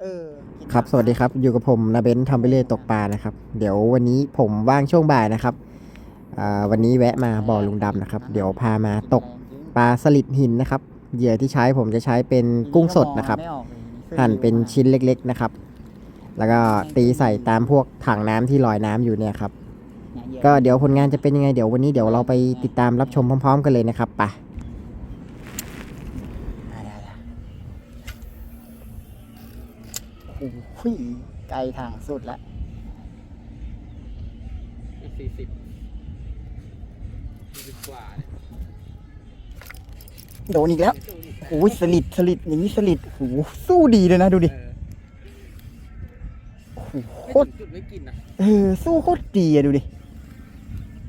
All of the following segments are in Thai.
เออกินครับ สวัสดีครับ อยู่กับผมนาเบนทำไปเรื่อยตกปลานะครับ เดี๋ยววันนี้ผมว่างช่วงบ่ายนะครับอ่าวันนี้แวะมาบ่อลุงดำนะครับ เดี๋ยวพามาตกปลาสลิดหินนะครับ เหยื่อที่ใช้ผมจะใช้เป็นกุ้งสดนะครับไม่ออกเลยหั่นเป็นชิ้นเล็กๆนะครับ แล้วก็ตีใส่ตามพวกถังน้ำที่ลอยน้ำอยู่เนี่ยครับเนี่ยก็เดี๋ยวผลงานจะเป็นยังไงเดี๋ยววันนี้เดี๋ยวเราไปติดตามรับชมพร้อม ๆ กันเลยนะครับไป โอ้โหไกลทางสุดแล้วสี่สิบสี่สิบกว่าเนี่ยโดนอีกแล้วไม่สู้ดิโอ้ยสลิดสลิดอย่างนี้สลิดโอ้โหสู้ดีเลยนะดูดิเออโอ้โหไม่โคตรถึงจุดไม่กินนะเออสู้โคตรดีอะดูดิ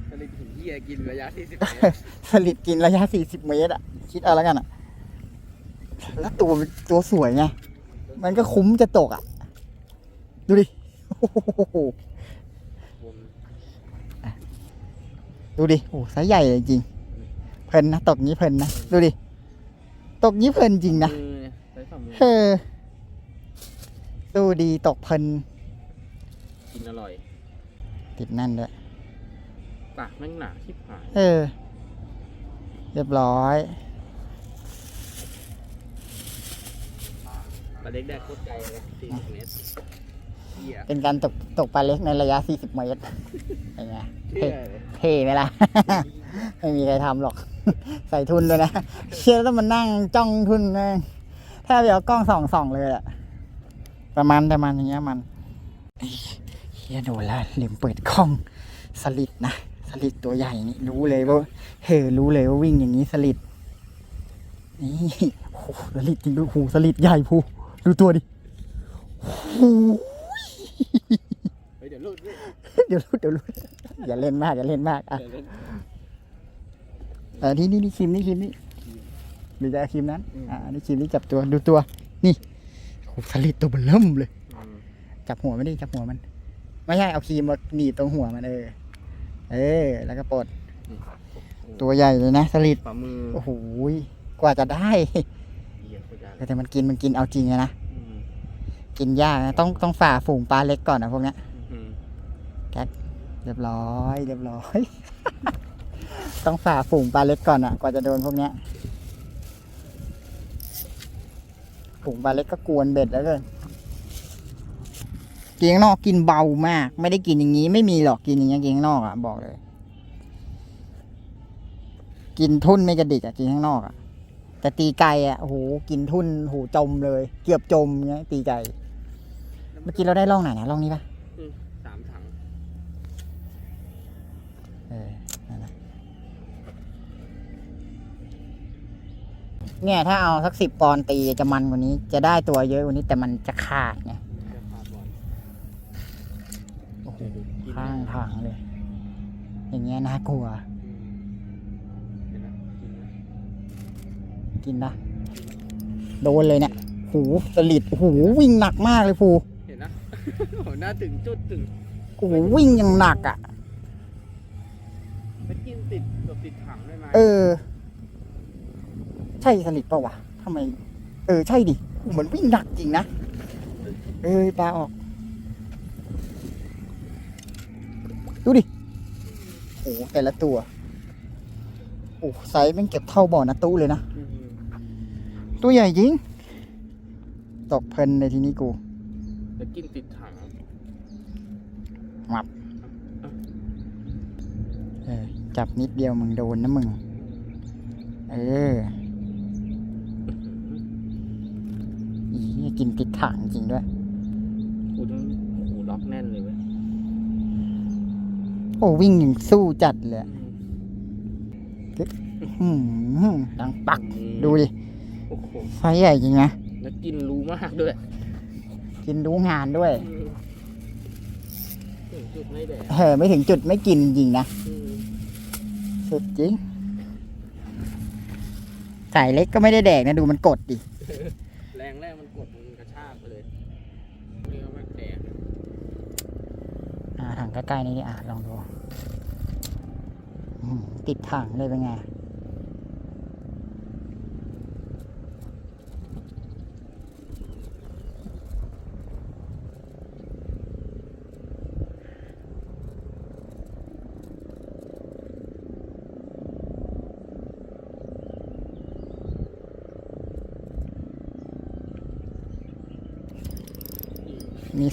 ก็เลยถึงเฮียกินระยะสี่สิบเมตรสลิดกินระยะ40เมตรอะคิดเอาแล้วกันอะแล้วตัวตัวสวยไงมันก็คุ้มจะตกอะ ดูดิโอ้โหวงดูดิโอ้ไซส์ใหญ่จริงๆเพลินนะตกงี้เพลินนะ ดูดิ ตกงี้เพลินจริงนะมือเนี่ยใช้ฝ่ามือเออสู้ดีตกเพลิน กินอร่อย ติดนั่นด้วยปากแม่งหนาชิบหาย เออ เรียบร้อยปลาเล็กได้โคตรไกลเลยสี่สิบเมตร เฮียเป็นการตกตกปลาเล็กในระยะ 40 เมตรเป็นไงเชื่อเลยเท่ไหมล่ะ ไม่มีใครทำหรอก ใส่ทุนเลยนะ เชื่อต้องมานั่งจ้องทุนแม่งแทบจะเอากล้องส่องส่องๆเลยอะประมาณประมาณอย่างเงี้ยมันเฮียโดนแล้วเหลี่ยมเปิดกล้องสลิดนะสลิดตัวใหญ่นี่รู้เลยว่าเฮ้รู้เลยว่าวิ่งอย่างนี้สลิดนี่โอ้โหสลิดจริงดูโอ้โหสลิดใหญ่พูดูตัวดิโอ้โห เฮ้ยเดี๋ยวลุดด้วยเดี๋ยวรู้เดี๋ยวรู้อย่าเล่นมากอย่าเล่นมากอะเดี๋ยวลุดเออนี่นี่นี่ครีมนี่ครีมนี่หรือจะเอาครีมนั้นอ่านี่ครีมนี่จับตัวดูตัว นี่โอ้สลิดตัวเบลเริ่มเลยอืมจับหัวไม่ได้จับหัวมัน ไม่ใช่เอาครีมมาหนีบตรงหัวมันเออ เออ แล้วก็ปลดตัวใหญ่เลยนะสลิดฝ่ามือโอ้โหยกว่าจะได้เฮียโคตรยากแต่มันกินมันกินเอาจริงอะนะอืม กินยากนะต้องต้องฝ่าฝูงปลาเล็กก่อนนะพวกเนี้ยอืมเรียบร้อย เรียบร้อย ต้องฝ่าฝูงปลาเล็กก่อนอะ กว่าจะโดนพวกเนี้ยฝูงปลาเล็กก็กวนเบ็ดแล้วเกินกินข้างนอกกินเบามาก ไม่ได้กินอย่างนี้ ไม่มีหรอกกินอย่างเงี้ยกินข้างนอกอะบอกเลย กินทุ่นไม่กระดิกอะกินข้างนอกอะแต่ตีไก่อะโอ้โหกินทุ่นโอ้โหจมเลย เกือบจมเงี้ยตีไก่ เมื่อกี้เราได้ร่องไหนนะร่องนี้ปะอืมสามถังเออนั่นแหละเนี่ยถ้าเอาสักสิบปอนด์ตีจะมันกว่านี้ จะได้ตัวเยอะกว่านี้แต่มันจะขาดไงจะขาดบ่อยโอ้โหกินข้างทางเลย อย่างเงี้ยน่ากลัวอืมเห็นไหมกินไหมกินนะโดนเลยเนี่ย หูสลิดหูวิ่งหนักมากเลยภูเห็นนะ โหหน้าถึงจุดถึงโอ้โหวิ่งอย่างหนักอะ ไปกินติดกับติดถังได้ไหมเออ ใช่สลิดปะวะทำไม เออ ใช่ดิโอ้โหเหมือนวิ่งหนักจริงนะ เอ้ยปลาออก ดูดิ โอ้โหแต่ละตัว โอ้ไซส์แมันเก็บเท่าบ่อนาตู้เลยนะอืมตัวใหญ่จริง ตกเพลินในทีนี้กู ไปกินติด ถังเออจับนิดเดียวมึงโดนนะมึง เอออีกินติดถังจริงด้วยกูต้องโอ้โหล็อกแน่นเลยเว้ยโอ้วิ่งอย่างสู้จัดเลยอะอืมดังปักดูดิโอ้โหไฟใหญ่จริงนะแล้วกินรู้มากด้วย กินรู้งานด้วยอืม ถึงจุดไม่แดดเออไม่ถึงจุดไม่กินจริงนะอืมสุดจริงสายเล็กก็ไม่ได้แดกนะดูมันกดดิแรงแรกมันกดมันกระชากไปเลยนี่ก็ไม่แดดอ่าถังใกล้ๆนี้ดิอะลองดูอืมติดถังเลยเป็นไง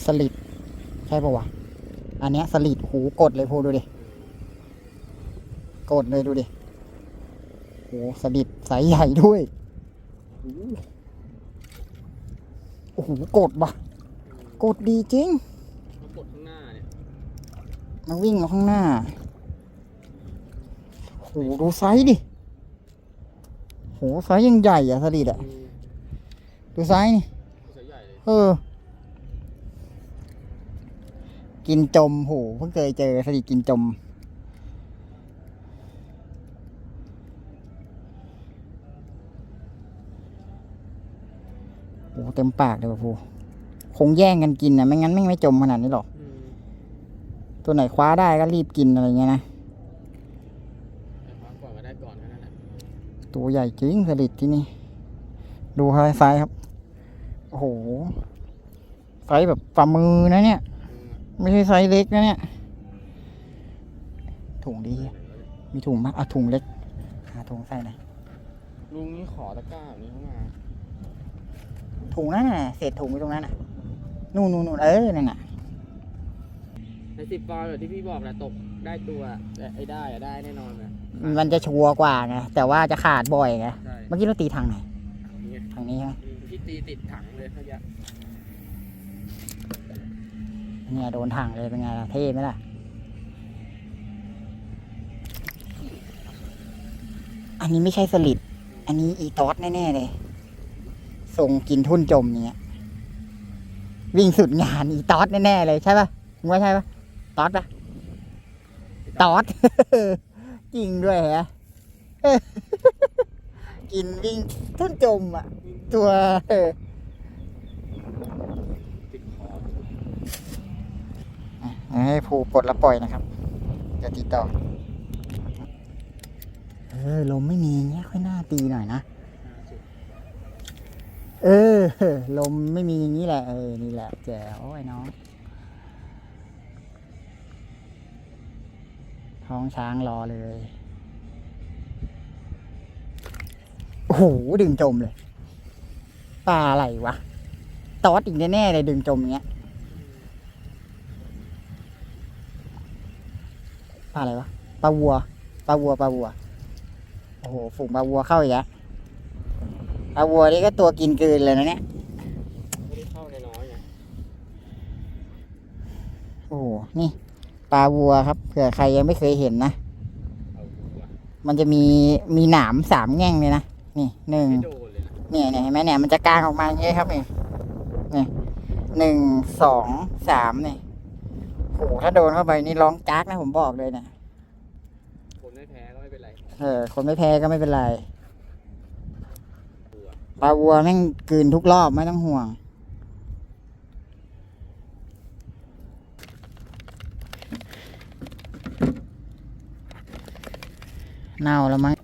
สลิดใช่ปะวะ อันเนี้ยสลิดหูกดเลยพูดูดิ กดเลยดูดิโหสลิดสายใหญ่ด้วยโอ้โหกดว่ะกดดีจริงเขากดข้างหน้าเนี่ยมาวิ่งมาข้างหน้าโหดูไซส์ดิโหไซส์ยังใหญ่อะสลิดอะอืมดูไซส์นี่ตัวใหญ่เลยเออ กินจมโหเพิ่งเคยเจอสลิดกินจม โอ้เต็มปากเลยว่ะพูคงแย่งกันกินนะไม่งั้นไม่งไม่จมขนาดนี้หรอกอืมตัวไหนคว้าได้ก็รีบกินอะไรเงี้ยนะแต่คว้าก่อนก็ได้ก่อนแค่นั้นแหละตัวใหญ่จริงสลิดที่นี่ ดูไฮไซส์ครับ โอ้โหไซส์แบบฝ่ามือนะเนี่ยอืม ไม่ใช่ไซส์เล็กนะเนี่ยถุงดี มีถุงมั้ยเอาถุงเล็ก หาถุงใส่หน่อยลุงนี่ขอตะกร้าแบบนี้เข้ามา ถุงนั่นน่ะเศษถุงอยู่ตรงนั้นน่ะ นู่นนู่นนู่นเออนั่นน่ะในสิบปอนด์แบบที่พี่บอกแหละตกได้ตัวแต่ไอ้ได้อะได้แน่นอนนะมันจะชัวร์กว่าไงแต่ว่าจะขาดบ่อยไงใช่เมื่อกี้เราตีทางไหนเนี่ยทางนี้ใช่ไหมอืมพี่ตีติดถังเลยเขาจะ เนี่ยโดนทางเลยเป็นไงล่ะเท่ไหมล่ะ อันนี้ไม่ใช่สลิด อันนี้อีตอสแน่ ๆ เลยส่งกินทุ่นจมอย่างเงี้ยวิ่งสุดงานอีตอสแน่ๆเลยใช่ปะมึงว่าใช่ปะตอสปะตอสจริงด้วยฮะกินวิ่งทุ่นจมอะ ตัวเออ ติดคอ อะ ให้ผูปลดแล้วปล่อยนะครับจะติดต่อ เออลมไม่มีเงี้ยค่อยหน้าตีหน่อยนะ เออ ลมไม่มีอย่างนี้แหละ เออ นี่แหละแจ๋วไอ้น้องท้องช้างรอเลย โอ้โห ดึงจมเลย ปลาอะไรวะ ตอดอีกแน่ๆเลยดึงจมอย่างเงี้ย ปลาอะไรวะปลาวัวปลาวัวปลาวัวโอ้โหฝูงปลาวัวเข้าอีกแล้วปลาวัวนี่ก็ตัวกินกลืนเลยนะเนี่ยไม่ได้เข้าในน้อยไงโอ้โหนี่ปลาวัวครับเผื่อใครยังไม่เคยเห็นนะเอาดีกว่ามันจะมีมีหนามสามแง่งเลยนะนี่หนึ่งไม่โดนเลยนะเนี่ยเนี่ยเห็นไหมเนี่ยมันจะกางออกมาอย่างนี้ครับนี่นี่หนึ่งสองสามเนี่ย โหถ้าโดนเข้าไปนี่ร้องจากนะผมบอกเลยเนี่ยคนไม่แพ้ก็ไม่เป็นไรเออคนไม่แพ้ก็ไม่เป็นไรตัวปลาวัวแม่งกลืนทุกรอบไม่ต้องห่วง เน่าแล้วมั้ง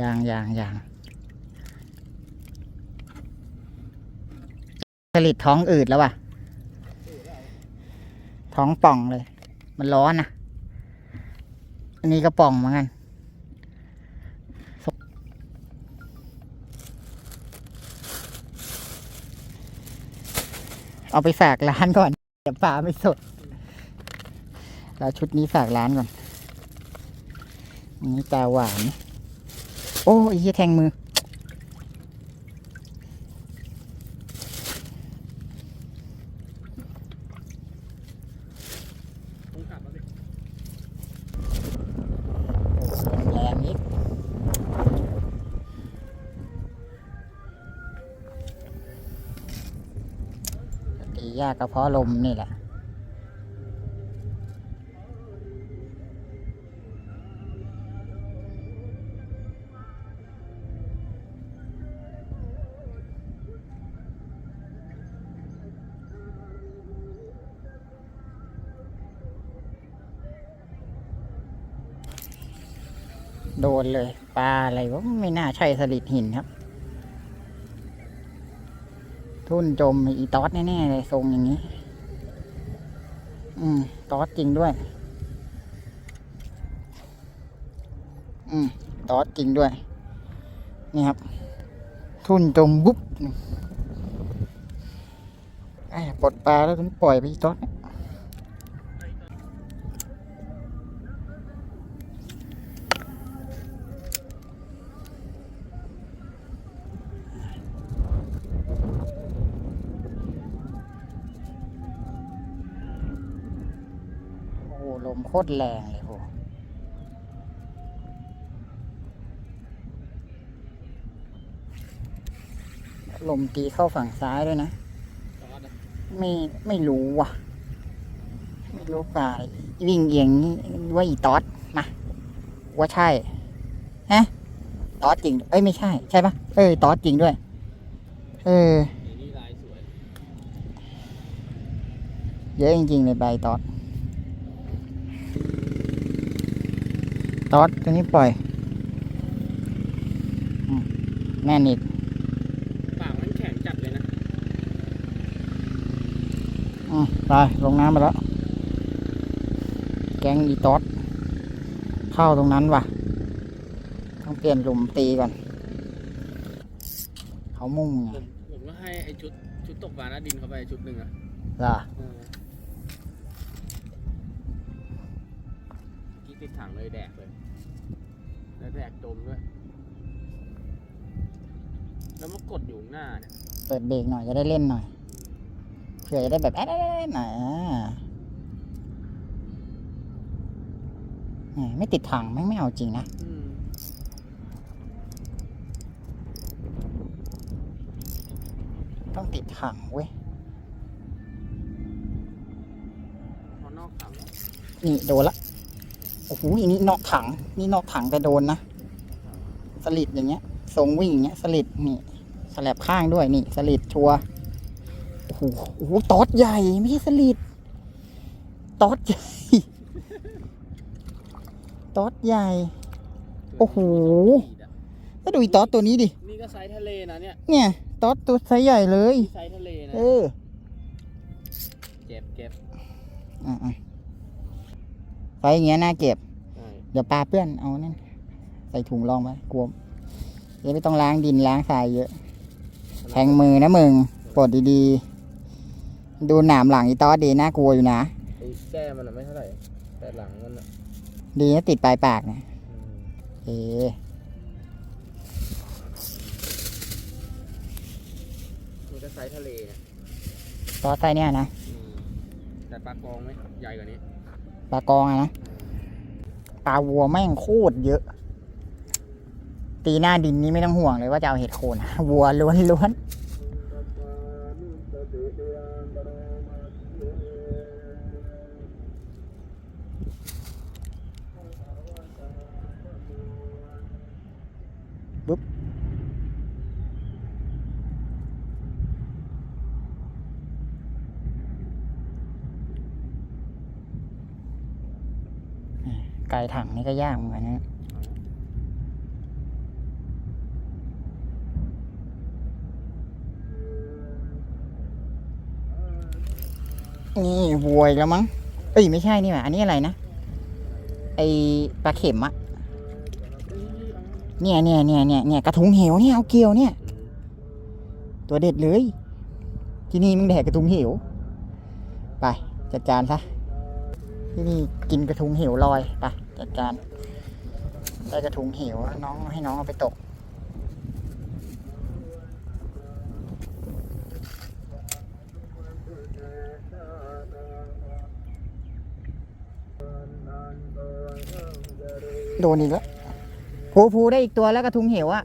ยางยางยางผลิตท้องอืดแล้วว่ะ ท้องป่องเลย มันร้อนนะอันนี้ก็ป่องเหมือนกันเอาไปฝากร้านก่อนเดี๋ยวปลาไม่สดแล้วชุดนี้ฝากร้านก่อนอันนี้ตาหวาน โอ้ยแทงมือ ต้องกลับมาสิ แรงอีก ยากก็เพาะลมนี่แหละโดนเลย ปลาอะไรวะไม่น่าใช่สลิดหินครับ ทุ่นจมอีตอสแน่ๆเลยทรงอย่างนี้ อืมตอสจริงด้วย อืมตอสจริงด้วย นี่ครับ ทุ่นจมบุ๊บอะอ้ปลดปลาแล้วถึงปล่อยไปอีตอส ตรแรงเลยโหลมตีเข้าฝั่งซ้ายด้วยนะตอดอะไม่ไม่รู้ว่ะ ไม่รู้ป่าวิ่งเอียงนี่ว่าอีตอดมาว่าใช่ฮะตอดจริง เอ้ยไม่ใช่ ใช่ปะเอ้ยตอดจริงด้วย เออนี่นี่ลายสวยเยอะจริงๆเลยใบตอด ตอดตัวนี้ปล่อยอืมแน่นอีกปากมันแข็งจัดเลยนะอืมไปลงน้ำไปแล้ว แกงอีตอดเข้าตรงนั้นว่ะ ต้องเปลี่ยนหลุมตีก่อน เขามุ่งไงผมผมก็ให้ไอชุดชุดตกปลาหน้าดินเข้าไปชุดหนึ่งอะล่ะเออกี้ติดถังเลยแดกเลย แล้วแดกจมด้วย แล้วมากดอยู่ข้างหน้าเนี่ย เปิดเบรกหน่อยจะได้เล่นหน่อย เผื่อจะได้แบบแอ๊ดแอ๊ดแอ๊ดหน่อยอ่าแหมไม่ติดถังแม่งไม่เอาจริงนะอืมต้องติดถังเว้ยพอนอกถังนี่โดนละ โอ้โหนี่นี่นอกถัง นี่นอกถังแต่โดนนะ สลิดอย่างเงี้ย ทรงวิ่งอย่างเงี้ย สลิดนี่สลับข้างด้วยนี่ สลิดชัวร์โอ้โหโอ้โหตอดใหญ่ ไม่ใช่สลิดตอดใหญ่ตอดใหญ่ โอ้โหก็ดูอีตอดตัวนี้ดิ นี่ก็ไซส์ทะเลนะเนี่ย เนี่ยตอดตัวไซส์ใหญ่เลย ไซส์ทะเลนะ เออ เก็บเก็บอะ ๆไซส์อย่างเงี้ยน่าเก็บใช่เดี๋ยวปลาเปื้อนเอานั่นใส่ถุงรองไว้กลัวเดี๋ยวไม่ต้องล้างดินล้างทรายเยอะแทงมือนะมึงปลดดีๆ ดูหนามหลังอีตอสดีน่ากลัวอยู่นะไอ้แก้มันอะไม่เท่าไหร่ แต่หลังมันอะดีนะติดปลายปากนะอืมเอ๊ะนี่ก็ไซส์ทะเลเนี่ยตอสไซส์เนี่ยนะ อืมแต่ปลากองไหมใหญ่กว่านี้ ปลากองอะนะปลาวัวแม่งโคตรเยอะ ตีหน้าดินนี้ไม่ต้องห่วงเลยว่าจะเอาเห็ดโคนวัวล้วนๆ ไก่ถังนี่ก็ยากเหมือนกันนะนี่ววอีกแล้วมั้ง เอ้ยไม่ใช่นี่หว่า อันนี้อะไรนะ ไอปลาเข็มอะเนี่ยเนี่ยเนี่ยเนี่ยเนี่ยกระทุงเหวเนี่ยเอาเกี่ยวเนี่ย ตัวเด็ดเลย ที่นี่มึงแดกกระทุงเหว ไป จัดการซะ ที่นี่กินกระทุงเหวลอยไปจัดการได้กระทุงเหวน้องให้น้องเอาไปตก โดนอีกแล้วภูภูได้อีกตัวแล้วกระทุงเหวอะ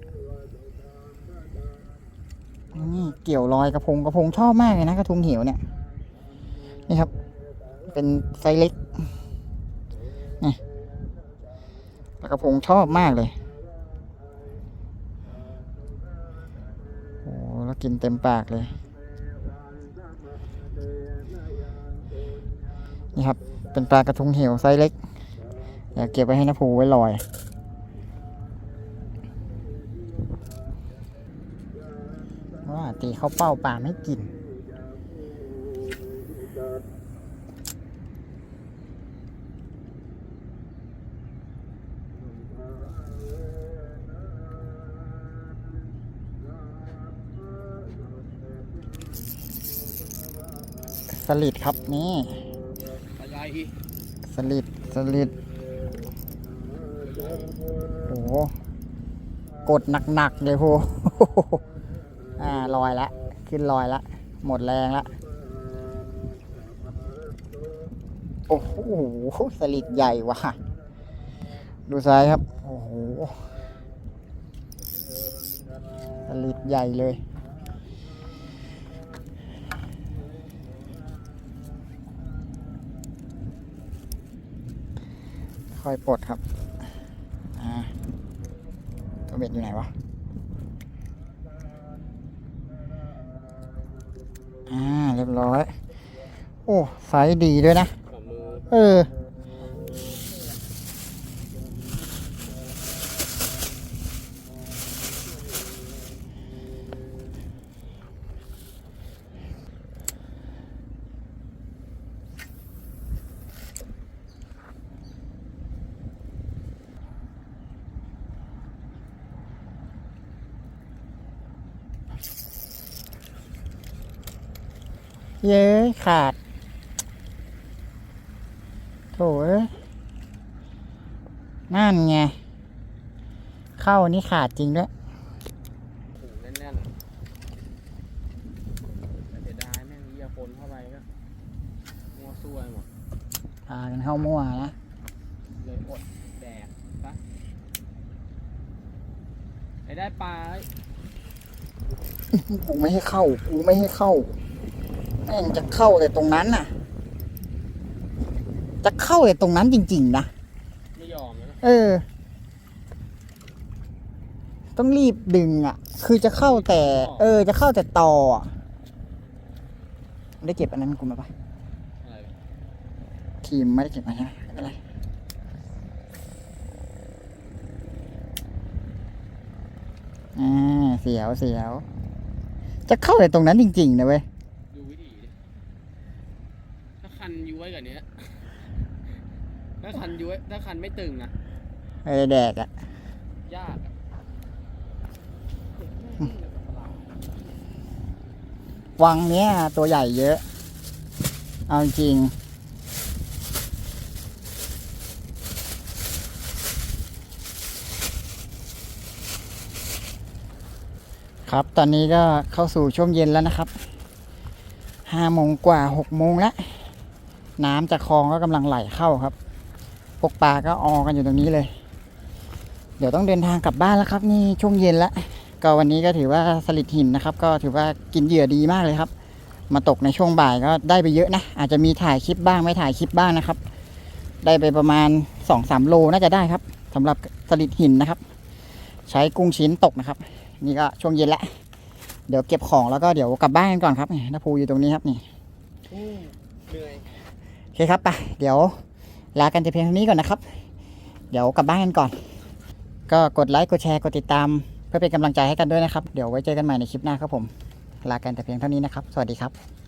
นี่เกี่ยวรอยกระพงกระพงชอบมากเลยนะกระทุงเหวเนี่ย นี่ครับ เป็นไซส์เล็ก นี่ปลา กระพงชอบมากเลยโอ้แล้วกินเต็มปากเลย นี่ครับ เป็นปลากระทุงเหวไซส์เล็กเดี๋ยวเก็บไว้ให้น้าภูไว้ลอยว่าตีเข้าเป้าปลาไม่กิน สลิดครับนี่อะไรสลิดสลิดโอ้โหกดหนักๆเลยพูอ่าลอยละขึ้นลอยละหมดแรงละโอ้โหสลิดใหญ่ว่ะ ดูซ้ายครับ โอ้โหสลิดใหญ่เลย ค่อยปลดครับอ่าตัวเบ็ดอยู่ไหนวะอ่าเรียบร้อย โอ้ไซส์ดีด้วยนะ เออ เย้ยขาด โถเอ้ยนั่นไง เข้านี่ขาดจริงด้วยถูแน่นๆแต่เสียดายแม่งเยี่ยคนเข้าไปก็มัวซั่วไปหมดพากันเข้ามั่วนะ เลยอดแดกปะไอ้ได้ปลากูไม่ให้เข้า กูไม่ให้เข้า แม่งจะเข้าแต่ตรงนั้นน่ะ จะเข้าแต่ตรงนั้นจริง ๆ นะ ไม่ยอมนะเออ ต้องรีบดึงอะ คือจะเข้าแต่ เออ จะเข้าแต่ต่ออะได้เก็บอันนั้นกูมาปะอะไรทีมไม่ได้เก็บมาใช่ไหมไม่เป็นไรอ่าเสียวเสียว จะเข้าแต่ตรงนั้นจริง ๆ นะเว้ย ดูวิธีดิถ้าคันย้ วยกว่านี้ถ้าคันย้วยถ้าคันไม่ตึงนะไอ้แดกอะยากอะวังเนี้ยตัวใหญ่เยอะ เอาจริง ครับตอนนี้ก็เข้าสู่ช่วงเย็นแล้วนะครับห้าโมงกว่าหกโมงแล้ว น้ำจากคลองก็กำลังไหลเข้าครับพวกปลาก็ออกันอยู่ตรงนี้เลย เดี๋ยวต้องเดินทางกลับบ้านแล้วครับ นี่ช่วงเย็นแล้วก็วันนี้ก็ถือว่าสลิดหินนะครับ ก็ถือว่ากินเหยื่อดีมากเลยครับ มาตกในช่วงบ่ายก็ได้ไปเยอะนะ อาจจะมีถ่ายคลิปบ้างไม่ถ่ายคลิปบ้างนะครับ ได้ไปประมาณ2อสามโลน่าจะได้ครับสำหรับสลิดหินนะครับ ใช้กุ้งชิ้นตกนะครับ นี่ก็ช่วงเย็นแล้วเดี๋ยวเก็บของแล้วก็เดี๋ยวกลับบ้านกันก่อนครับนี่น้าภูอยู่ตรงนี้ครับนี่เหนื่อย โอเคครับไปเดี๋ยวลากันแต่เพียงเท่านี้ก่อนนะครับ เดี๋ยวกลับบ้านกันก่อน ก็กดไลค์กดแชร์กดติดตาม เพื่อเป็นกำลังใจให้กันด้วยนะครับ เดี๋ยวไว้เจอกันใหม่ในคลิปหน้าครับผม ลากันแต่เพียงเท่านี้นะครับ สวัสดีครับ